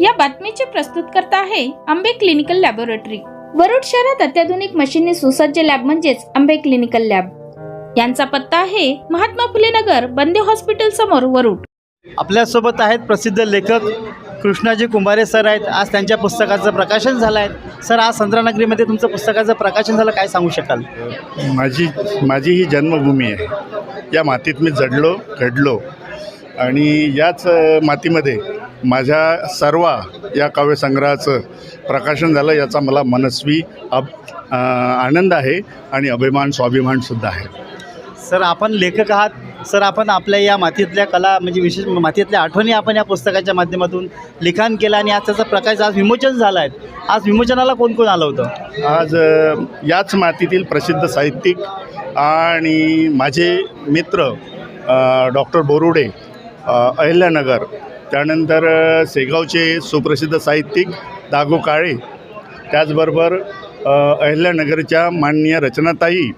या बातमीचे प्रस्तुतकर्ता आहे आंबे क्लिनिकल लॅबोरेटरी. वरुड शहरात अत्याधुनिक मशीनने सुसज्ज लॅब म्हणजेच आंबे क्लिनिकल लॅब. यांचा पत्ता आहे महात्मा फुले नगर बंदे हॉस्पिटल समोर वरुड. आपल्यासोबत आहेत प्रसिद्ध लेखक कृष्णाजी कुंभारे सर आहेत. आज त्यांच्या पुस्तकाचं प्रकाशन झालं आहे. सर आज संत्रानगरीमध्ये तुमचं पुस्तकाचं प्रकाशन झालं काय सांगू शकाल? माझी माझी ही जन्मभूमी आहे. या मातीत मी जडलो घडलो. आणि याच मातीमध्ये माझ्या सर्व या काव्यसंग्रहाचं प्रकाशन झालं याचा मला मनस्वी अब आनंद आहे आणि अभिमान स्वाभिमानसुद्धा आहे. सर आपण लेखक आहात. सर आपण आपल्या या मातीतल्या कला म्हणजे विशेष मातीतल्या आठवणी आपण या पुस्तकाच्या माध्यमातून लिखाण केलं आणि आज त्याचा प्रकाश आज विमोचन झालं आहे. आज विमोचनाला कोण कोण आलं होतं? आज याच मातीतील प्रसिद्ध साहित्यिक आणि माझे मित्र डॉक्टर बोरुडे अहिल्यानगर त्यानंतर सेगावचे शेगावचे सुप्रसिद्ध साहित्यिक दागो काळे त्याचबरोबर अहिल्यानगरच्या माननीय रचनाताई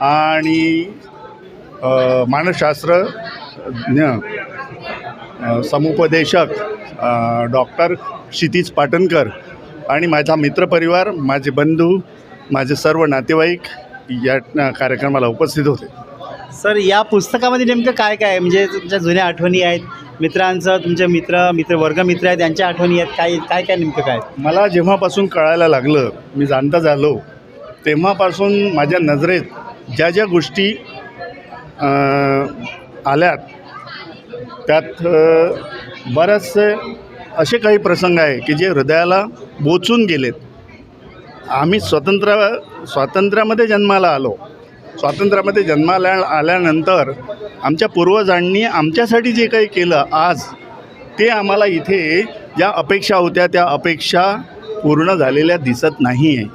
आणि मानसशास्त्रज्ञ समुपदेशक डॉक्टर क्षितिज पाटणकर आणि माझा मित्रपरिवार माझे बंधू माझे सर्व नातेवाईक या कार्यक्रमाला उपस्थित होते. सर या पुस्तकामध्ये नेमकं काय काय आहे? म्हणजे तुमच्या जुन्या आठवणी आहेत मित्रांचं तुमचे मित्र मित्र वर्गमित्र आहेत त्यांच्या आठवणी आहेत काय काय काय नेमकं काय? मला जेव्हापासून कळायला लागलं मी जाणता झालो तेव्हापासून माझ्या नजरेत ज्या ज्या गोष्टी आल्यात त्यात बरेचसे असे काही प्रसंग आहे की जे हृदयाला बोचून गेलेत. आम्ही स्वतंत्र स्वातंत्र्यामध्ये जन्माला आलो. स्वातंत्र्यामध्ये जन्माला आल्यानंतर आमच्या पूर्वजांनी आमच्यासाठी जे काही केलं आज ते आम्हाला इथे ज्या अपेक्षा होत्या त्या अपेक्षा पूर्ण झालेल्या दिसत नाही आहे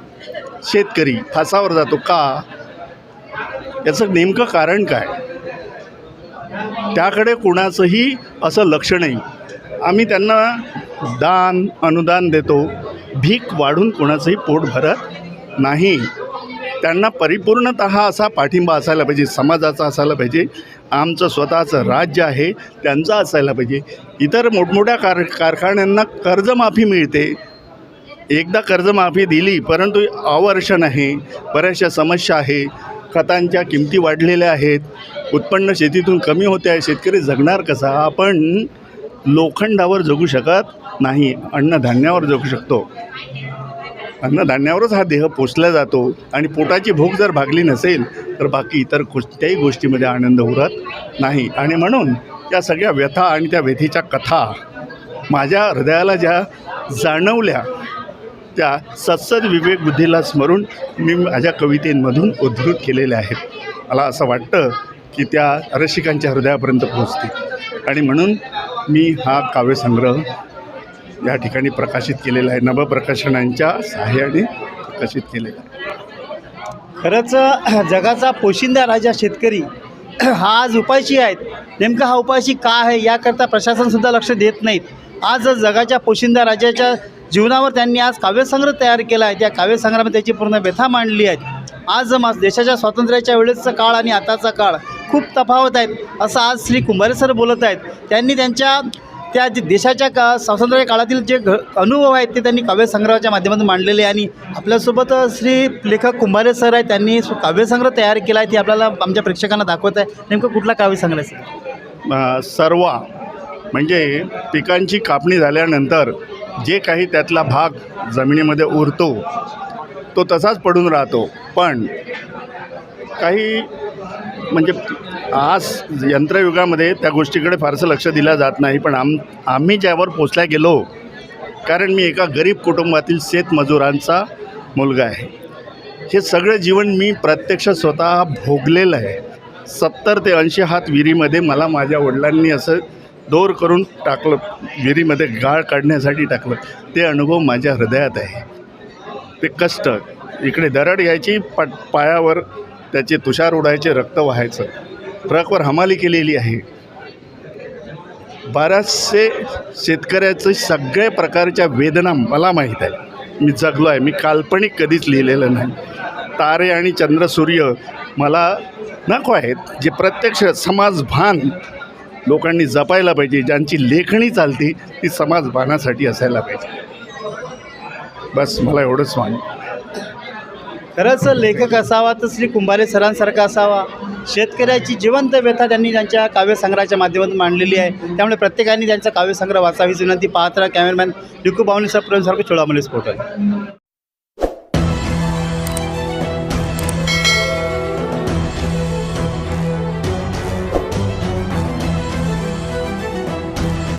शेतकरी फासावर जातो का? याचं नेमकं कारण काय? त्याकडे कुणाचंही असं लक्ष नाही. आम्ही त्यांना दान अनुदान देतो. भीक वाढून कोणाचंही पोट भरत नाही. त्यांना परिपूर्णत असा पाठिंबा असायला पाहिजे समाजाचा असायला पाहिजे आमचं स्वतःचं राज्य आहे त्यांचं असायला पाहिजे. इतर मोठमोठ्या कार कारखान्यांना कर्जमाफी मिळते. एकदा कर्जमाफी दिली परंतु अवर्षण आहे बऱ्याचशा समस्या आहे खतांच्या किमती वाढलेल्या आहेत उत्पन्न शेतीतून कमी होते आहे शेतकरी जगणार कसा? आपण लोखंडावर जगू शकत नाही अन्नधान्यावर जगू शकतो. अन्नधान्यावरच हा देह पोचला जातो आणि पोटाची भूक जर भागली नसेल तर बाकी इतर कोणत्याही गोष्टीमध्ये आनंद उरत नाही. आणि म्हणून या सगळ्या व्यथा आणि त्या व्यथेच्या कथा माझ्या हृदयाला ज्या जाणवल्या त्या सत्सद विवेक बुद्धीला स्मरून मी माझ्या कवितेंमधून उद्धृत केलेल्या आहेत. मला असं वाटतं की त्या रसिकांच्या हृदयापर्यंत पोहोचतील. आणि म्हणून मी हा काव्यसंग्रह या ठिकाणी प्रकाशित केलेलं आहे. नवप्रकाशनांच्या सहाय्याने प्रकाशित केलेलं आहे. खरंच जगाचा पोशिंदा राजा शेतकरी हा आज उपाशी आहेत. नेमका हा उपाशी का आहे याकरता प्रशासनसुद्धा लक्ष देत नाहीत. आज जगाच्या पोशिंदा राजाच्या जीवनावर त्यांनी आज काव्यसंग्रह तयार केला आहे त्या काव्यसंग्रहामध्ये त्याची पूर्ण व्यथा मांडली आहेत आज मा देशाच्या स्वातंत्र्याच्या वेळेसचा काळ आणि आताचा काळ खूप तफावत आहेत असं आज श्री कुंभारे सर बोलत आहेत. त्यांनी त्यांच्या त्या जे देशाच्या का स्वातंत्र्य काळातील जे घ अनुभव आहेत ते त्यांनी काव्यसंग्रहाच्या माध्यमातून मांडलेले आहे आणि आपल्यासोबत श्री लेखक कुंभारे सर आहे त्यांनी काव्यसंग्रह तयार केला आहे ते आपल्याला आमच्या प्रेक्षकांना दाखवत आहे. नेमकं कुठला काव्यसंग्रह सर? सर्वा म्हणजे पिकांची कापणी झाल्यानंतर जे काही त्यातला भाग जमिनीमध्ये उरतो तो तसाच पडून राहतो. पण काही म्हणजे आज यंत्रयुगामध्ये त्या गोष्टीकडे फारसं लक्ष दिलं जात नाही पण आम आम्ही ज्यावर पोचल्या गेलो कारण मी एका गरीब कुटुंबातील शेतमजुरांचा मुलगा आहे. हे सगळं जीवन मी प्रत्यक्ष स्वतः भोगलेलं आहे. सत्तर ते ऐंशी हात विहिरीमध्ये मला माझ्या वडिलांनी असं दोर करून टाकलं विहिरीमध्ये गाळ काढण्यासाठी टाकलं. ते अनुभव माझ्या हृदयात आहे. ते कष्ट इकडे दरड यायची पट पायावर त्याचे तुषार उडायचे रक्त व्हायचं. ट्रकवर हमाली केलेली आहे. बऱ्याचसे शेतकऱ्याचे सगळ्या प्रकारच्या वेदना मला माहीत आहे मी जगलो आहे. मी काल्पनिक कधीच लिहिलेलं नाही. तारे आणि चंद्र सूर्य मला नको आहेत. जे प्रत्यक्ष समाजभान लोकांनी जपायला पाहिजे ज्यांची लेखणी चालते ती समाजभानासाठी असायला पाहिजे. बस मला एवढंच मान्य. खरंच लेखक असावा तर श्री कुंभारे सरांसारखा असावा. शेतकऱ्याची जिवंत व्यथा त्यांनी त्यांच्या काव्यसंग्रहाच्या माध्यमातून मांडलेली आहे. त्यामुळे प्रत्येकाने त्यांचा काव्यसंग्रह वाचावीची विनंती पाहत राहा. कॅमेरामॅन लिकू बावणी प्रेम सारखं चोळामलीस पोर्टल